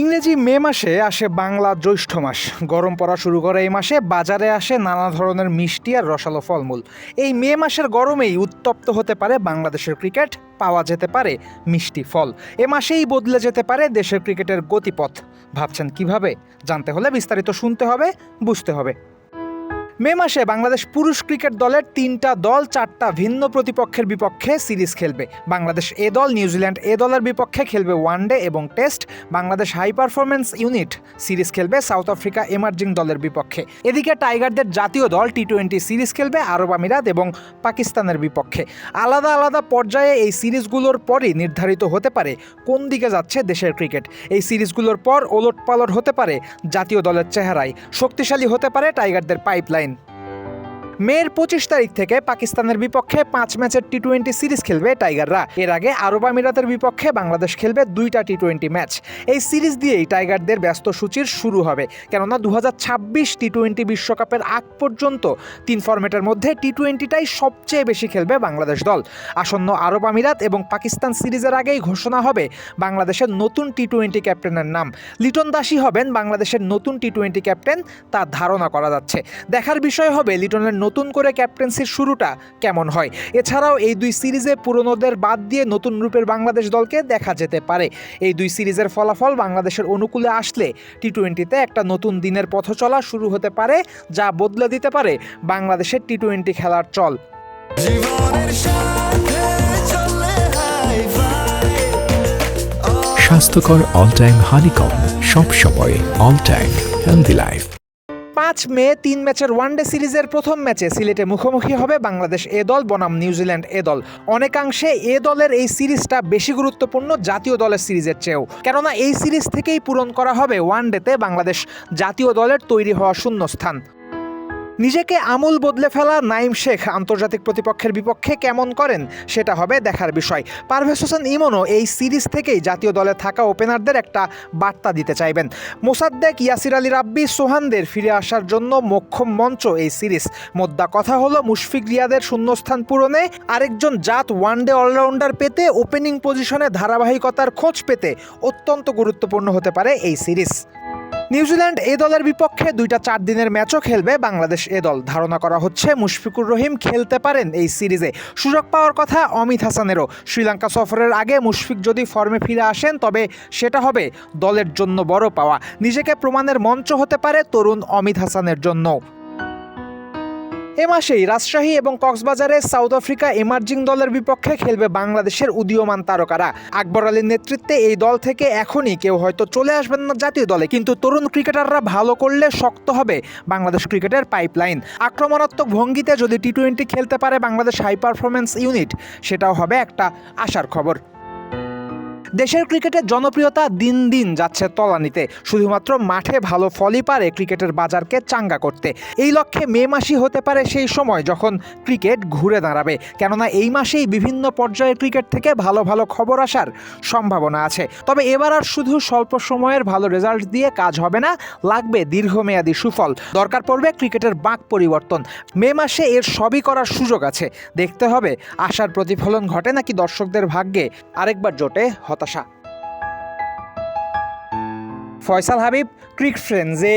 ইংরেজি মে মাসে আসে বাংলা জ্যৈষ্ঠ মাস। গরম পড়া শুরু করে এই মাসে বাজারে আসে নানা ধরনের মিষ্টি আর রসালো ফলমূল। এই মে মাসের গরমেই উত্তপ্ত হতে পারে বাংলাদেশের ক্রিকেট, পাওয়া যেতে পারে মিষ্টি ফল। এ মাসেই বদলে যেতে পারে দেশের ক্রিকেটের গতিপথ। ভাবছেন কীভাবে? জানতে হলে বিস্তারিত শুনতে হবে, বুঝতে হবে। মে মাসে বাংলাদেশ পুরুষ ক্রিকেট দলের তিনটা দল, চারটা ভিন্ন প্রতিপক্ষের বিপক্ষে সিরিজ খেলবে। বাংলাদেশ এ দল নিউজিল্যান্ড এ দলের বিপক্ষে খেলবে ওয়ানডে এবং test. Bangladesh high performance unit series খেলবে সাউথ আফ্রিকা এমার্জিং দলের বিপক্ষে। এদিকে টাইগারদের জাতীয় দল টি টোয়েন্টি সিরিজ খেলবে আরব আমিরাত এবং পাকিস্তানের বিপক্ষে। আলাদা আলাদা পর্যায়ে এই সিরিজগুলোর পরই নির্ধারিত হতে পারে কোন দিকে যাচ্ছে দেশের ক্রিকেট। এই সিরিজগুলোর পর ওলট পালট হতে পারে জাতীয় দলের চেহারায়। শক্তিশালী হতে পারে টাইগারদের পাইপলাইন মের পঁচিশ তারিখ থেকে পাকিস্তানের বিপক্ষে পাঁচ ম্যাচের টি টোয়েন্টি সিরিজ খেলবে টাইগাররা। এর আগে আরব আমিরাতের বিপক্ষে বাংলাদেশ খেলবে দুইটা টি টোয়েন্টি ম্যাচ। এই সিরিজ দিয়েই টাইগারদের ব্যস্ত সূচির শুরু হবে। কেননা দু ছাব্বিশ টি টোয়েন্টি বিশ্বকাপের আগ পর্যন্ত তিন ফরম্যাটের মধ্যে টি টোয়েন্টিটাই সবচেয়ে বেশি খেলবে বাংলাদেশ দল। আসন্ন আরব আমিরাত এবং পাকিস্তান সিরিজের আগেই ঘোষণা হবে বাংলাদেশের নতুন টি টোয়েন্টি ক্যাপ্টেনের নাম। লিটন দাসী হবেন বাংলাদেশের নতুন টি টোয়েন্টি ক্যাপ্টেন, তা ধারণা করা যাচ্ছে। দেখার বিষয় হবে লিটনের নতুন করে ক্যাপ্টেন্সির শুরুটা কেমন হয়? এছাড়াও এই দুই সিরিজে পুরনোদের বাদ দিয়ে নতুন রূপের বাংলাদেশ দলকে দেখা যেতে পারে। এই দুই সিরিজের ফলাফল বাংলাদেশের অনুকূলে আসলে টি টোয়েন্টিতে একটা নতুন দিনের পথ চলা শুরু হতে পারে যা বদলে দিতে পারে বাংলাদেশের টি টোয়েন্টি খেলার চল। স্বাস্থ্যকর অল টাইম হানিকম সব সময় অল টাইম হেলদি লাইফ পাঁচ মে তিন ম্যাচের ওয়ানডে সিরিজের প্রথম ম্যাচে সিলেটে মুখোমুখি হবে বাংলাদেশ এ দল, বনাম নিউজিল্যান্ড এ দল। অনেকাংশে এ দলের এই সিরিজটা বেশি গুরুত্বপূর্ণ জাতীয় দলের সিরিজের চেয়েও। কেননা এই সিরিজ থেকেই পূরণ করা হবে ওয়ানডেতে বাংলাদেশ জাতীয় দলের তৈরি হওয়া শূন্যস্থান। নিজেকে আমূল বদলে ফেলা নাইম শেখ আন্তর্জাতিক প্রতিপক্ষের বিপক্ষে কেমন করেন সেটা হবে দেখার বিষয়। পারভেজ হোসেন ইমনও এই সিরিজ থেকেই জাতীয় দলে থাকা ওপেনারদের একটা বার্তা দিতে চাইবেন। মোসাদ্দেক, ইয়াসির আলী রাব্বি, সোহানদের ফিরে আসার জন্য মোক্ষম মঞ্চ এই সিরিজ। মোদ্দা কথা হলো, মুশফিক রিয়াদের শূন্যস্থান পূরণে আরেকজন জাত ওয়ানডে অলরাউন্ডার পেতে ওপেনিং পজিশনে ধারাবাহিকতার খোঁজ পেতে অত্যন্ত গুরুত্বপূর্ণ হতে পারে এই সিরিজ। নিউজিল্যান্ড এ দলের বিপক্ষে দুইটা চার দিনের ম্যাচও খেলবে। বাংলাদেশ এ দল ধারণা করা হচ্ছে মুশফিকুর রহিম খেলতে পারেন এই সিরিজে। সুযোগ পাওয়ার কথা অমিত হাসানেরও। শ্রীলঙ্কা সফরের আগে মুশফিক যদি ফর্মে ফিরে আসেন, তবে সেটা হবে দলের জন্য বড় পাওয়া। নিজেকে প্রমাণের মঞ্চ হতে পারে তরুণ অমিত হাসানের জন্য এ মাসেই রাজশাহী এবং কক্সবাজারে সাউথ আফ্রিকা এমার্জিং দলের বিপক্ষে খেলবে বাংলাদেশের উদীয়মান তারকারা। আকবর আলীর নেতৃত্বে এই দল থেকে এখনই কেউ হয়তো চলে আসবেন না জাতীয় দলে, কিন্তু তরুণ ক্রিকেটাররা ভালো করলে শক্ত হবে বাংলাদেশ ক্রিকেটের পাইপলাইন। আক্রমণাত্মক ভঙ্গিতে যদি টি টোয়েন্টি খেলতে পারে বাংলাদেশ হাই পারফরমেন্স ইউনিট, সেটাও হবে একটা আশার খবর। দেশের ক্রিকেটের জনপ্রিয়তা দিন দিন যাচ্ছে তলানিতে। শুধুমাত্র মাঠে ভালো ফলই পারে ক্রিকেটের বাজারকে চাঙ্গা করতে। এই লক্ষ্যে মে মাসই হতে পারে সেই সময় যখন ক্রিকেট ঘুরে দাঁড়াবে। কেননা এই মাসেই বিভিন্ন পর্যায়ের ক্রিকেট থেকে ভালো ভালো খবর আসার সম্ভাবনা আছে। তবে এবার আর শুধু স্বল্প সময়ের ভালো রেজাল্ট দিয়ে কাজ হবে না, লাগবে দীর্ঘমেয়াদী সুফল। দরকার পড়বে ক্রিকেটের বাঁক পরিবর্তন। মে মাসে এর সবই করার সুযোগ আছে। দেখতে হবে, আশার প্রতিফলন ঘটে নাকি দর্শকদের ভাগ্যে আরেকবার জোটে হতাশা। ফয়সাল হাবিব ক্রিক ফ্রেন্ডসে